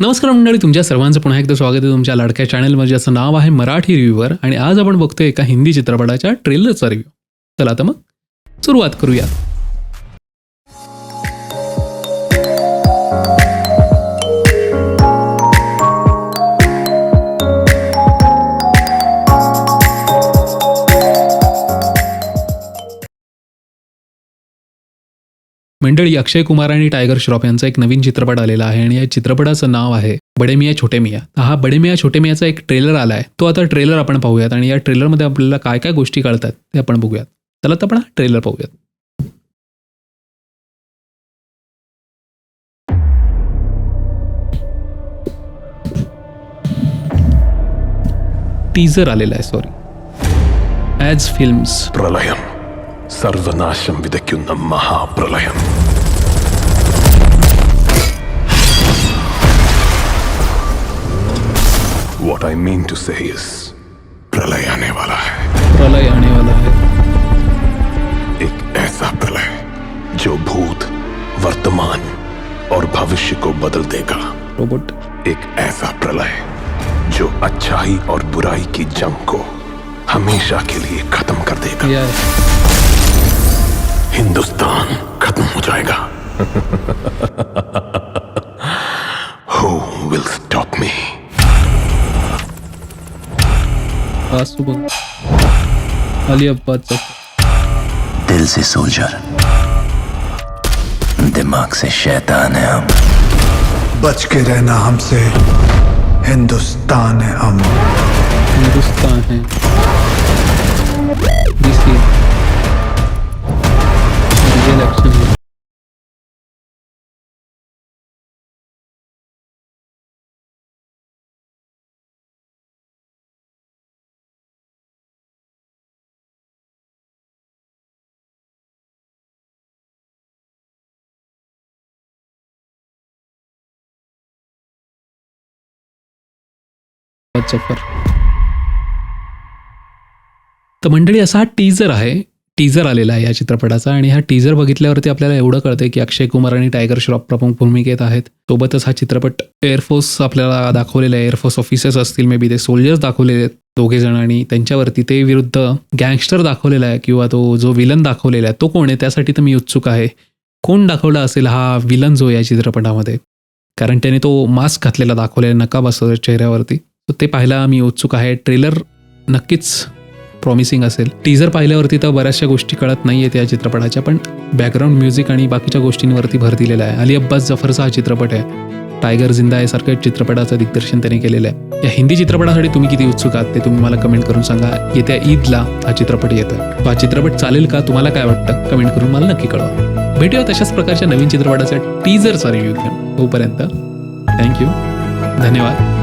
नमस्कार मंडळी तुमच्या सर्वांचं पुन्हा एकदा स्वागत आहे तुमच्या लाडक्या चॅनलमध्ये. ज्याचं नाव आहे मराठी रिव्ह्यूवर आणि आज आपण बघतोय एका हिंदी चित्रपटाच्या ट्रेलरचा रिव्ह्यू चला तर मग सुरुवात करूया मंडळी अक्षय कुमार आणि टायगर श्रॉफ यांचा एक नवीन चित्रपट आलेला आहे आणि या चित्रपटाचं नाव आहे बडे मिया छोटे मिया. हा बडे मिया छोटे मियाचा एक ट्रेलर आलाय. तो आता ट्रेलर आपण पाहूयात आणि या ट्रेलरमध्ये आपल्याला काय काय गोष्टी कळतात ते आपण बघूयात. चला तर आपण ट्रेलर पाहूयात. टीजर आलेला आहे सॉरी. ॲज फिल्म्स प्रलयम സർവനാശം വിതയ്ക്കുന്ന മഹാപ്രളയം What I mean to say is प्रलय आने वाला है प्रलय आने वाला है एक ऐसा प्रलय जो भूत वर्तमान और भविष्य को बदल देगा रोबोट एक ऐसा प्रलय जो अच्छाई और बुराई की जंग को हमेशा के लिए खत्म कर देगा या हिंदुस्तान खत्म हो जाएगा। Who will stop me? आज सुबह। अली अब्बासचा दिल से सोल्जर। दिमाग से शैतान है हम। बच के रहना हमसे। हिंदुस्तान है हम। हिंदुस्तान है। जफर तर मंडळी असा हा टीजर आहे. टीजर आलेला आहे या चित्रपटाचा आणि हा टीजर बघितल्यावरती आपल्याला एवढं कळतंय की अक्षय कुमार आणि टायगर श्रॉफ प्रमुख भूमिकेत आहेत. सोबतच हा चित्रपट एअरफोर्स आपल्याला दाखवलेला आहे. एअरफोर्स ऑफिसर्स असतील मे बी ते सोल्जर्स दाखवलेले आहेत दोघे जण आणि त्यांच्यावरती ते विरुद्ध गँगस्टर दाखवलेला आहे किंवा तो जो विलन दाखवलेला आहे तो कोण आहे? त्यासाठी तर मी उत्सुक आहे. कोण दाखवला असेल हा विलन जो या चित्रपटामध्ये? कारण त्याने तो मास्क घातलेला दाखवलेला नकाब असतो चेहऱ्यावरती. तर ते पाहायला मी उत्सुक आहे. ट्रेलर नक्कीच प्रॉमिसिंग असेल. टीजर पाहिल्यावरती तर बऱ्याचशा गोष्टी कळत नाही आहेत या चित्रपटाच्या पण बॅकग्राऊंड म्युझिक आणि बाकीच्या गोष्टींवरती भर दिलेला आहे. अली अब्बास जफरचा हा चित्रपट आहे. टायगर जिंदा आहे सारख्या चित्रपटाचं दिग्दर्शन त्याने केलेलं आहे. या हिंदी चित्रपटासाठी तुम्ही किती उत्सुक आहात ते तुम्ही मला कमेंट करून सांगा. येत्या ईदला हा चित्रपट येतोय. हा चित्रपट चालेल का? तुम्हाला काय वाटतं? कमेंट करून मला नक्की कळवा. भेटूया तशाच प्रकारच्या नवीन चित्रपटाचा टीजरचा रिव्ह्यू घेऊन. तोपर्यंत थँक्यू धन्यवाद.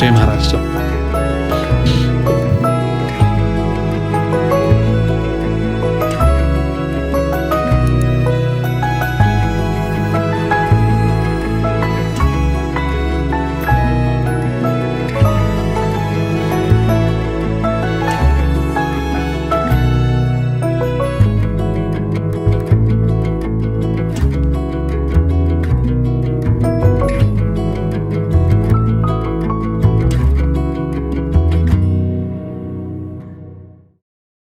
जय महाराष्ट्र